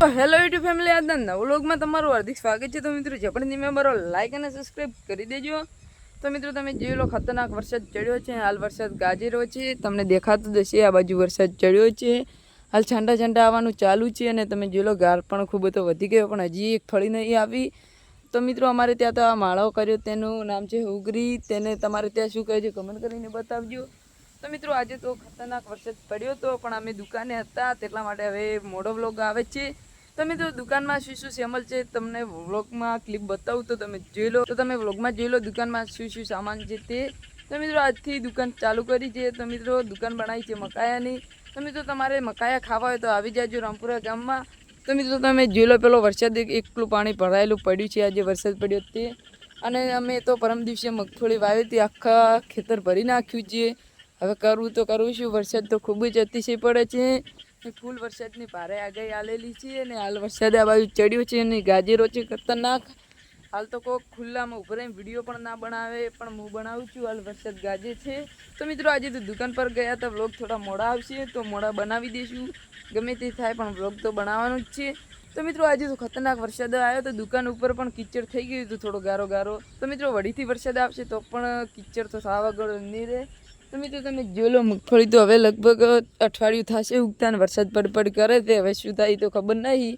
Hello YouTube family આજના નવ વ્લોગમાં તમારું હાર્દિક સ્વાગત છે. તો મિત્રો, જે પણ મેમ્બરો લાઇક અને સબસ્ક્રાઈબ કરી દેજો. તો મિત્રો, તમે જોઈ લો, ખતરનાક વરસાદ ચડ્યો છે. હાલ વરસાદ ગાજેરો છે. તમને દેખાતું હશે આ બાજુ વરસાદ ચડ્યો છે. હાલ છાંટા છાંટા આવવાનું ચાલુ છે અને તમે જોઈ લો, ગાર પણ ખૂબ તો વધી ગયો, પણ હજી એક ફળી નહીં આવી. તો મિત્રો, અમારે ત્યાં તો આ માળો કર્યો, તેનું નામ છે ઉગરી. તેને તમારે ત્યાં શું કહે છે કમેન્ટ કરીને બતાવજો. તો મિત્રો, આજે તો ખતરનાક વરસાદ પડ્યો હતો પણ અમે દુકાને હતા, તેટલા માટે હવે મોડો વ્લોગ આવે છે. તો દુકાનમાં શું શું સેમલ છે તમને વ્લોગમાં ક્લિપ બતાવું તો તમે જોઈ લો. તો તમે વ્લોગમાં જોઈ લો દુકાનમાં શું શું સામાન છે તે. તો મિત્રો આજથી દુકાન ચાલુ કરી છે. તો મિત્રો દુકાન બનાવી છે મકાયાની. તો મિત્રો તમારે મકાયા ખાવા હોય તો આવી જાજો રામપુરા ગામમાં. તો મિત્રો તમે જોઈ લો પેલો વરસાદ એક- એકલું પાણી ભરાયેલું પડ્યું છે. આજે વરસાદ પડ્યો તે. અને અમે તો પરમ દિવસે મગફળી વાવી હતી. આખા ખેતર ભરી નાખ્યું છે. હવે કરવું તો કરવું શું વરસાદ તો ખૂબ જ અતિશય પડે છે. ફૂલ વરસાદની ભારે આગાહી આલેલી છે અને હાલ વરસાદ આ બાજુ ચડ્યો છે અને ગાજેરો છે ખતરનાક. હાલ તો કોઈ ખુલ્લામાં ઉભરાય વીડિયો પણ ના બનાવે, પણ હું બનાવું છું. હાલ વરસાદ ગાજે છે. તો મિત્રો, આજે તો દુકાન પર ગયા હતા. વ્લોગ થોડા મોડા આવશે, તો મોડા બનાવી દઈશું ગમે તે થાય પણ વ્લોગ તો બનાવવાનું જ છે. તો મિત્રો, આજે તો ખતરનાક વરસાદ આવ્યો તો દુકાન ઉપર પણ કિચડ થઈ ગયું હતું થોડો ગારો ગારો. તો મિત્રો વડીથી વરસાદ આવશે તો પણ કિચડ તો સાવ આગળ નહીં રહે. તો મિત્રો તમે જોઈ લો, મગફળી તો હવે લગભગ અઠવાડિયું થશે ઉગતા વરસાદ પડ પડ કરે તે હવે શું થાય તો ખબર નહીં.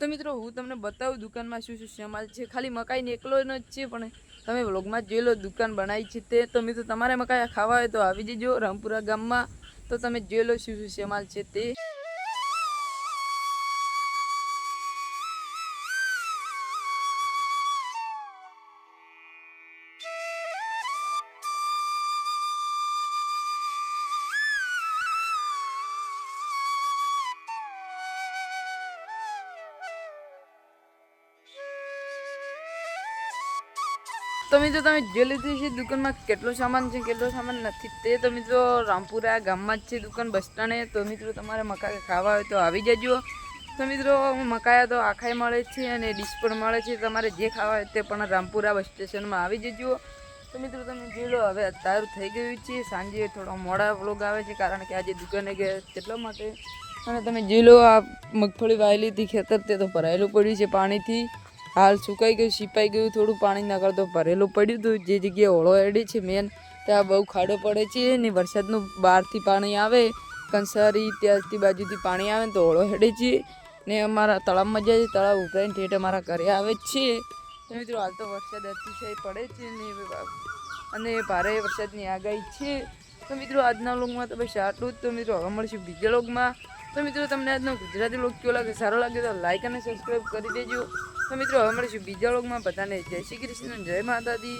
તો મિત્રો, હું તમને બતાવું દુકાનમાં શું શું સામાન છે ખાલી મકાઈને એકલો જ છે, પણ તમે વ્લોગમાં જોઈ લો, દુકાન બનાવી છે તે. તો મિત્રો, તમારે મકાઈ ખાવા હોય તો આવી જજો, રામપુરા ગામમાં. તો તમે જોઈ લો શું શું સામાન છે તે. તો મિત્રો તમે જોઈ લીધું છે દુકાનમાં કેટલો સામાન છે, કેટલો સામાન નથી, તે તો મિત્રો રામપુરા ગામમાં જ છે દુકાન, બસ સ્ટેન્ડ તો મિત્રો તમારે મકાઈ ખાવા હોય તો આવી જજો. તો મિત્રો મકાયા તો આખાય મળે છે અને ડીશ પણ મળે છે, તમારે જે ખાવા હોય તે પણ રામપુરા બસ સ્ટેશનમાં આવી જજો. તો મિત્રો, તમે જોઈ લો, હવે અત્યારે થઈ ગયું છે, સાંજે થોડા મોડા વ્લોગ આવે છે, કારણ કે આજે દુકાને ગયા તેટલા માટે. અને તમે જોઈ લો, આ મગફળી વાયેલી હતી ખેતર, તે તો ભરાયેલું પડ્યું છે પાણીથી. હાલ સુકાઈ ગયું સિપાઈ ગયું, થોડું પાણી ના કરતો, ભરેલું પડ્યું હતું જે જગ્યાએ ઓળો એડી છે મેન ત્યાં બહુ ખાડો પડે છે ને વરસાદનું બહારથી પાણી આવે, કંસારી ત્યાંથી બાજુથી પાણી આવે ને તો ઓળો હેડે છે. ને અમારા તળાવમાં જાય છે, તળાવ ઉપરાઈને ઠેઠ અમારા ઘરે આવે જ છે. મિત્રો, હાલ તો વરસાદ અતિશય પડે છે ને અને ભારે વરસાદની આગાહી છે. તો મિત્રો, આજના લોગમાં તો બસ આટલું જ. તો મિત્રો, હવે મળશું બીજા લોગમાં તો મિત્રો, તમને આજનો ગુજરાતી લોક કેવો લાગે સારો લાગે તો લાઈક અને સબસ્ક્રાઈબ કરી દેજો. તો મિત્રો, હવે મળીશું બીજા લોકમાં બધાને જય શ્રી કૃષ્ણ, જય માતાજી.